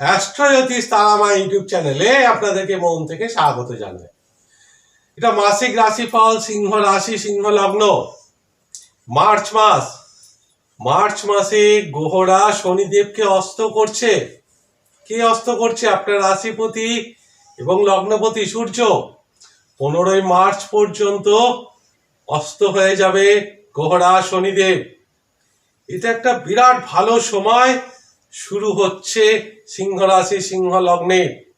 অ্যাস্ট্রোজ্যোতিষ Tara Maa YouTube চ্যানেলে আপনাদেরকে মন থেকে স্বাগত জানাই এটা মাসিক রাশিফল, সিংহ রাশি, সিংহ লগ্ন। মার্চ মাস। মার্চ মাসে গ্রহরা শনিদেবকে অস্ত করছে। কে অস্ত করছে? আপনার রাশিপতি এবং লগ্নপতি সূর্য। পনেরোই মার্চ পর্যন্ত অস্ত হয়ে যাবে গ্রহরা শনিদেব। এটা একটা বিরাট ভালো সময়। শুরু হচ্ছে সিংহ রাশি সিংহ লগ্নে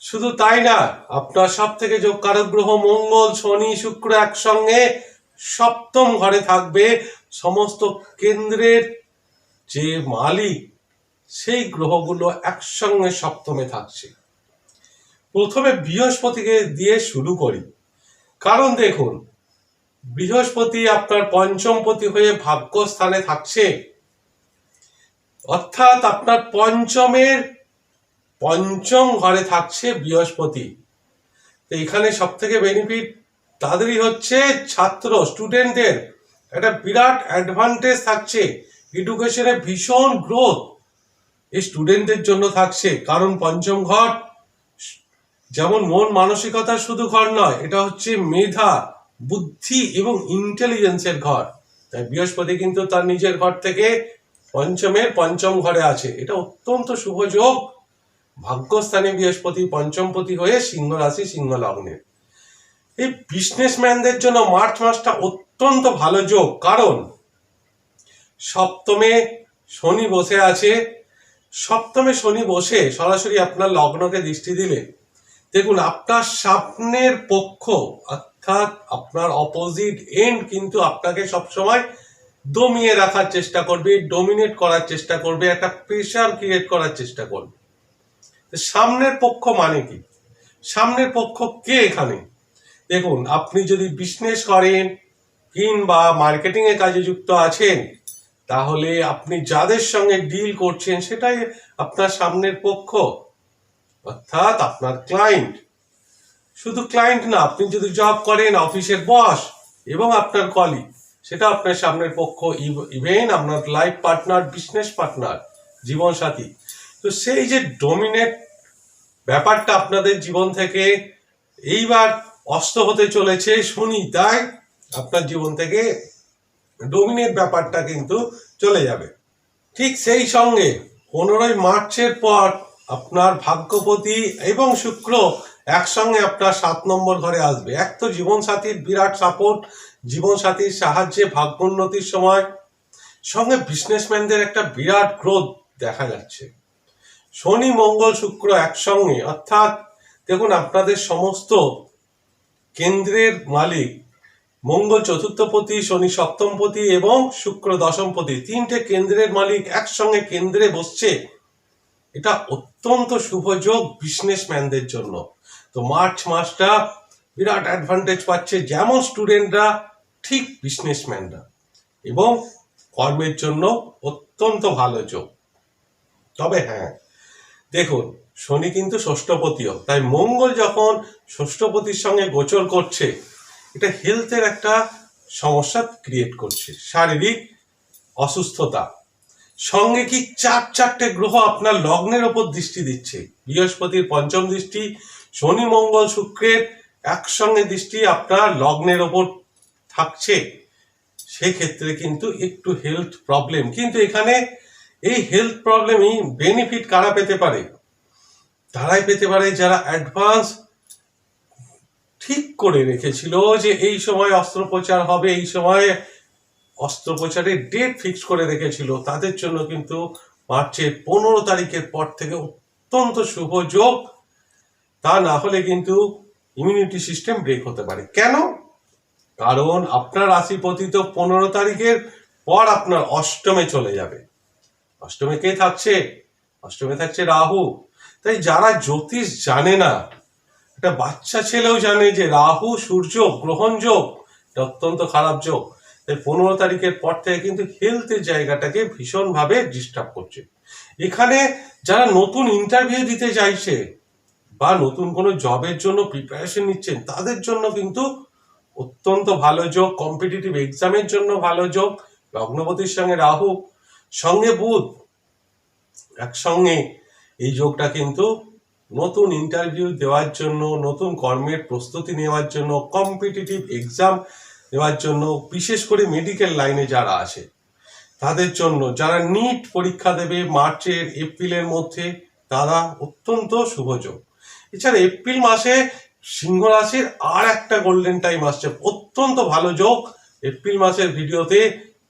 শুধু তাই না, আপনার সব থেকে যোগ কারক গ্রহ মঙ্গল, শনি, শুক্র একসঙ্গে সপ্তম ঘরে থাকবে। সমস্ত কেন্দ্রের যে মালিক, সেই গ্রহগুলো একসঙ্গে সপ্তমে থাকছে। প্রথমে বৃহস্পতিকে দিয়ে শুরু করি। কারণ দেখুন, বৃহস্পতি আপনার পঞ্চমপতি হয়ে ভাগ্যস্থানে থাকছে। অর্থাৎ আপনার পঞ্চমের পঞ্চম ঘরে থাকছে বৃহস্পতি। তো এখানে সব থেকে বেনিফিট তাদেরই হচ্ছে ছাত্র স্টুডেন্টদের একটা বিরাট অ্যাডভান্টেজ থাকছে। এডুকেশনে ভীষণ গ্রোথ এই স্টুডেন্টদের জন্য থাকছে। কারণ পঞ্চম ঘর যেমন মন মানসিকতার শুধু ঘর নয়, এটা হচ্ছে মেধা, বুদ্ধি এবং ইন্টেলিজেন্সের ঘর। তাই বৃহস্পতি কিন্তু তার নিজের ঘর থেকে পঞ্চমের পঞ্চম ঘরে আছে। এটা অত্যন্ত শুভ যোগ। ভাগ্যস্থানে বৃহস্পতি পঞ্চমপতি হয়ে সিংহ রাশি সিংহ লগ্নের এই বিজনেসম্যানদের জন্য মার্চ মাসটা অত্যন্ত ভালো যোগ। কারণ সপ্তমে শনি বসে আছে। সপ্তমে শনি বসে সরাসরি আপনার লগ্নকে দৃষ্টি দিলে দেখুন, আপনার সামনের পক্ষ অর্থাৎ আপনার অপোজিট এন্ড কিন্তু আপনাকে সবসময় দমিয়ে রাখার চেষ্টা করবে ডোমিনেট করার চেষ্টা করবে, একটা প্রেশার ক্রিয়েট করার চেষ্টা করবে। সামনের পক্ষ মানে কি? সামনের পক্ষ কে এখানে? দেখুন, আপনি যদি বিজনেস করেন কিংবা মার্কেটিং এর কাজে যুক্ত আছেন, তাহলে আপনি যাদের সঙ্গে ডিল করছেন, সেটাই আপনার সামনের পক্ষ, অর্থাৎ আপনার ক্লায়েন্ট শুধু ক্লায়েন্ট না, আপনি যদি জব করেন অফিসের বস এবং আপনার কলিগ সেটা আপনার সামনের পক্ষ ইভেন আপনার লাইফ পার্টনার বিজনেস পার্টনার জীবন সাথী তো সেই যে ডোমিনেট ব্যাপারটা আপনাদের জীবন থেকে এইবার অস্ত হতে চলেছে, শুনি, তাই আপনার জীবন থেকে ডোমিনেট ব্যাপারটা কিন্তু চলে যাবে। ঠিক সেই সঙ্গে পনেরোই মার্চের পর আপনার ভাগ্যপতি এবং শুক্র একসঙ্গে আপনার সাত নম্বর ঘরে আসবে। এক তো জীবনসাথীর বিরাট সাপোর্ট জীবনসাথীর সাহায্যে ভাগ্যোন্নতির সময় সঙ্গে বিজনেসম্যানদের একটা বিরাট গ্রোথ দেখা যাচ্ছে। শনি, মঙ্গল, শুক্র একসঙ্গে। অর্থাৎ দেখুন, আপনাদের সমস্ত কেন্দ্রের মালিক মঙ্গল চতুর্থপতি, শনি সপ্তমপতি এবং শুক্র দশমপতি। তিনটে কেন্দ্রের মালিক একসঙ্গে কেন্দ্রে বসছে। এটা অত্যন্ত শুভ যোগ বিজনেসম্যানদের জন্য। তো মার্চ মাসটা বিরাট অ্যাডভান্টেজ পাচ্ছে। যেমন স্টুডেন্টরা ঠিক বিজনেসম্যানরা এবং কর্মের জন্য অত্যন্ত ভালো যোগ। তবে হ্যাঁ দেখুন, শনি কিন্তু ষষ্ঠপতিও। তাই মঙ্গল যখন ষষ্ঠপতির সঙ্গে গোচর করছে, এটা হেলথের একটা সমস্যা ক্রিয়েট করছে। শারীরিক অসুস্থতা। সঙ্গে কি চার চারটে গ্রহ আপনার লগ্নের ওপর দৃষ্টি দিচ্ছে? বৃহস্পতির পঞ্চম দৃষ্টি, শনি, মঙ্গল, শুক্রের একসঙ্গে দৃষ্টি আপনার লগ্নের ওপর থাকছে, সেক্ষেত্রে কিন্তু একটু হেলথ প্রবলেম কিন্তু এখানে এই হেলথ প্রবলেমই বেনিফিট কারা পেতে পারে? তারাই পেতে পারে যারা অ্যাডভান্স ঠিক করে রেখেছিল যে এই সময় অস্ত্রোপচার হবে, এই সময় অস্ত্রোপচারের ডেট ফিক্স করে রেখেছিল। তাদের জন্য কিন্তু মার্চের পনেরো তারিখের পর থেকে অত্যন্ত শুভ যোগ। তা না হলে কিন্তু ইমিউনিটি সিস্টেম ব্রেক হতে পারে। কেন? কারণ আপনার রাশিপতি তো পনেরো তারিখের পর আপনার অষ্টমে চলে যাবে। অষ্টমে কে থাকছে? অষ্টমে থাকছে রাহু। তাই যারা জ্যোতিষ জানে না, একটা বাচ্চা ছেলেও জানে যে রাহু সূর্য গ্রহণ যোগ, এটা অত্যন্ত খারাপ যোগ। তাই পনেরো তারিখের পর থেকে কিন্তু হেলথের জায়গাটাকে ভীষণভাবে ডিস্টার্ব করছে। এখানে যারা নতুন ইন্টারভিউ দিতে চাইছে বা নতুন কোনো জবের জন্য প্রিপারেশন নিচ্ছেন, তাদের জন্য কিন্তু অত্যন্ত ভালো যোগ কম্পিটিটিভ এক্সামের জন্য ভালো যোগ, লগ্নপতির সঙ্গে রাহু, সঙ্গে বুধ। একসঙ্গে এই যোগটা কিন্তু নতুন ইন্টারভিউ দেওয়ার জন্য, নতুন কর্মের প্রস্তুতি নেওয়ার জন্য কম্পিটিটিভ এক্সাম দেওয়ার জন্য, বিশেষ করে মেডিকেল লাইনে যারা আছে, তাদের জন্য, যারা নিট পরীক্ষা দেবে মার্চের, এপ্রিলের মধ্যে, তারা অত্যন্ত শুভযোগ এছাড়া এপ্রিল মাসে সিংহ রাশির আর একটা গোল্ডেন টাইম আসছে। অত্যন্ত ভালো যোগ। এপ্রিল মাসের ভিডিওতে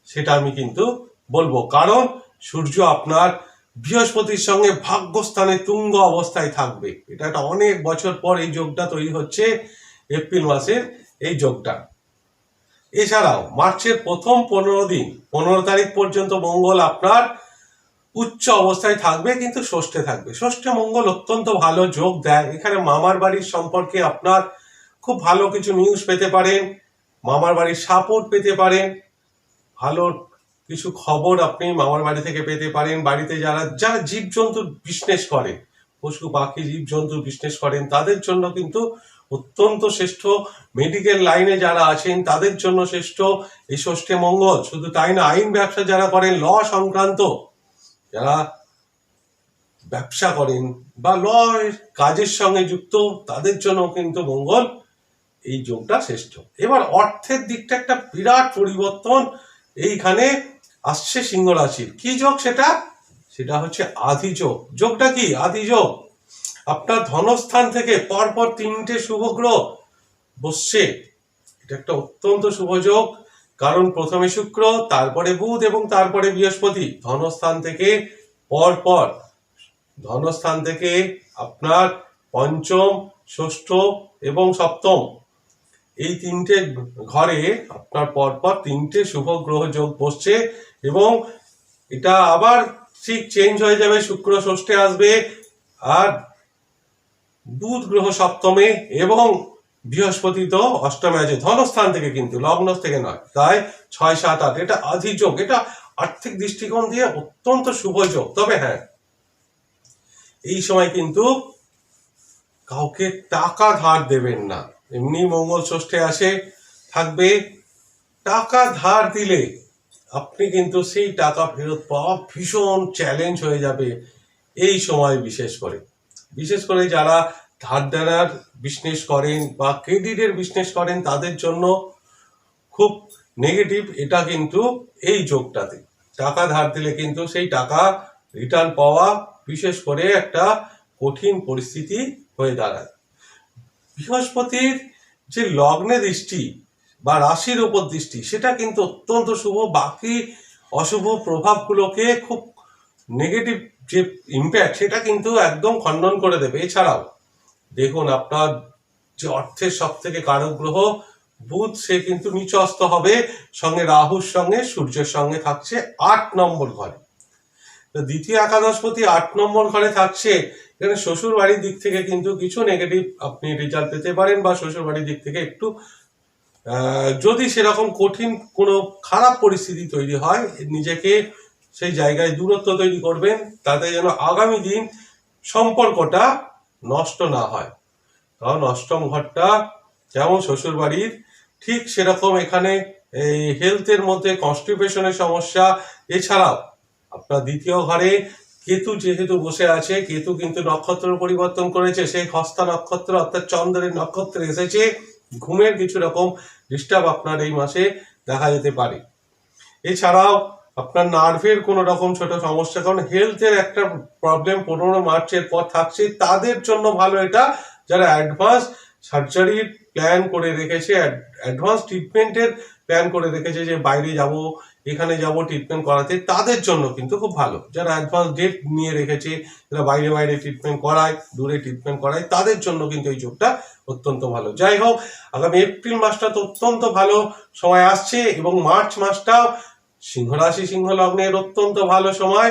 সেটা আমি কিন্তু বলব। কারণ সূর্য আপনার বৃহস্পতির সঙ্গে ভাগ্যস্থানে তুঙ্গ অবস্থায় থাকবে। এটা একটা অনেক বছর পর এই যোগটা তৈরি হচ্ছে এপ্রিল মাসের এই যোগটা। এছাড়াও, মার্চের প্রথম পনেরো দিন, পনেরো তারিখ পর্যন্ত মঙ্গল আপনার উচ্চ অবস্থায় থাকবে, কিন্তু ষষ্ঠে থাকবে। ষষ্ঠে মঙ্গল অত্যন্ত ভালো যোগ দেয়। এখানে মামার বাড়ির সম্পর্কে আপনার খুব ভালো কিছু নিউজ পেতে পারেন, মামার বাড়ির সাপোর্ট পেতে পারেন, ভালো কিছু খবর আপনি মামার বাড়ি থেকে পেতে পারেন। বাড়িতে যারা যারা জীবজন্তুর বিজনেস করে, পশু, পাখি জীবজন্তু বিজনেস করেন, তাদের জন্য কিন্তু অত্যন্ত শ্রেষ্ঠ মেডিকেল লাইনে যারা আছেন, তাদের জন্য শ্রেষ্ঠ এই ষষ্ঠে মঙ্গল। শুধু তাই না, আইন ব্যবসা যারা করেন ল সংক্রান্ত যারা ব্যবসা করেন বা লয় কাজের সঙ্গে যুক্ত, তাদের জন্য কিন্তু মঙ্গল এই যোগটা শ্রেষ্ঠ। এবার অর্থের দিকটা একটা বিরাট পরিবর্তন এইখানে আসছে সিংহ রাশির। কি যোগ সেটা? সেটা হচ্ছে আধি যোগ। যোগটা কি? আধি যোগ। আপনার ধনস্থান থেকে পরপর তিনটে শুভ গ্রহ বসছে। এটা একটা অত্যন্ত শুভ যোগ। কারণ প্রথমে শুক্র, তারপরে বুধ এবং তারপরে বৃহস্পতি। ধনস্থান থেকে পর পর ধনস্থান থেকে আপনার পঞ্চম, ষষ্ঠ এবং সপ্তম। এই তিনটে ঘরে আপনার পরপর তিনটে শুভ গ্রহ যোগ বসছে এবং এটা আবার ঠিক চেঞ্জ হয়ে যাবে, শুক্র ষষ্ঠে আসবে আর বুধ গ্রহ সপ্তমে এবং বৃহস্পতি তো অষ্টমে আছে, ধনস্থান থেকে কিন্তু, লগ্ন থেকে নয়। তাই ছয়, সাত, আট, এটা আধিযোগ এটা আর্থিক দৃষ্টিকোণ দিয়ে অত্যন্ত শুভ যোগ। তবে হ্যাঁ এই সময় কিন্তু কাউকে টাকা ধার দেবেন না। এমনি মঙ্গল ষষ্ঠে আসে, থাকবে টাকা ধার দিলে আপনি কিন্তু সেই টাকা ফেরত পাওয়া ভীষণ চ্যালেঞ্জ হয়ে যাবে, এই সময় বিশেষ করে। বিশেষ করে যারা ধার দেনার বিজনেস করেন বা ক্রেডিটের বিজনেস করেন, তাদের জন্য খুব নেগেটিভ এটা কিন্তু এই যোগটাতে। টাকা ধার দিলে কিন্তু সেই টাকা রিটার্ন পাওয়া বিশেষ করে একটা কঠিন পরিস্থিতি হয়ে দাঁড়ায়। বৃহস্পতির যে লগ্নে দৃষ্টি বা রাশির উপর দৃষ্টি, সেটা কিন্তু অত্যন্ত শুভ। বাকি অশুভ প্রভাবগুলোকে খুব নেগেটিভ যে ইম্প্যাক্ট সেটা কিন্তু একদম খণ্ডন করে দেবে। এছাড়াও দেখুন, আপনার যে অর্থের সব থেকে কারক গ্রহ, বুধ, সে কিন্তু নিচস্ত হবে। সঙ্গে রাহুর সঙ্গে সূর্যের সঙ্গে থাকছে আট নম্বর ঘরে। তো দ্বিতীয় একাদশপতি আট নম্বর ঘরে থাকছে। এখানে শ্বশুর বাড়ির দিক থেকে কিন্তু কিছু নেগেটিভ আপনি রেজাল্ট পেতে পারেন বা শ্বশুর বাড়ির দিক থেকে একটু যদি সেরকম কঠিন কোনো খারাপ পরিস্থিতি তৈরি হয়, নিজেকে সেই জায়গায় দূরত্ব তৈরি করবেন, তাতে যেন আগামী দিন সম্পর্কটা নষ্ট না হয়। কারণ অষ্টম ঘরটা যেমন শ্বশুর বাড়ির ঠিক সেরকম এখানে এই হেলথের মধ্যে কনস্টিপেশনের সমস্যা। এছাড়াও আপনার দ্বিতীয় ঘরে কেতু যেহেতু বসে আছে, কেতু কিন্তু নক্ষত্র পরিবর্তন করেছে, সেই হস্তা নক্ষত্র অর্থাৎ চন্দ্রের নক্ষত্রে এসেছে। ঘুমের কিছু রকম ডিস্টার্ব আপনার এই মাসে দেখা যেতে পারে। এছাড়াও আপনার নার্ভের কোনো রকম ছোট সমস্যা, কারণ হেলথের একটা প্রবলেম পনেরো মার্চের পর থাকছে। তাদের জন্য ভালো এটা, যারা অ্যাডভান্স সার্জারির প্ল্যান করে রেখেছে অ্যাডভান্স ট্রিটমেন্টের প্ল্যান করে রেখেছে যে বাইরে যাব, এখানে যাব ট্রিটমেন্ট করাতে, তাদের জন্য কিন্তু খুব ভালো। যারা অ্যাডভান্স ডেট নিয়ে রেখেছে, যারা বাইরে বাইরে ট্রিটমেন্ট করায়, দূরে ট্রিটমেন্ট করায়, তাদের জন্য কিন্তু এই যোগটা অত্যন্ত ভালো। যাই হোক, আগামী এপ্রিল মাসটা তো অত্যন্ত ভালো, সময় আসছে এবং মার্চ মাসটাও সিংহ রাশি সিংহ লগ্নের অত্যন্ত ভালো সময়।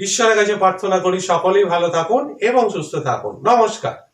ঈশ্বরের কাছে প্রার্থনা করি সকলেই ভালো থাকুন এবং সুস্থ থাকুন। নমস্কার।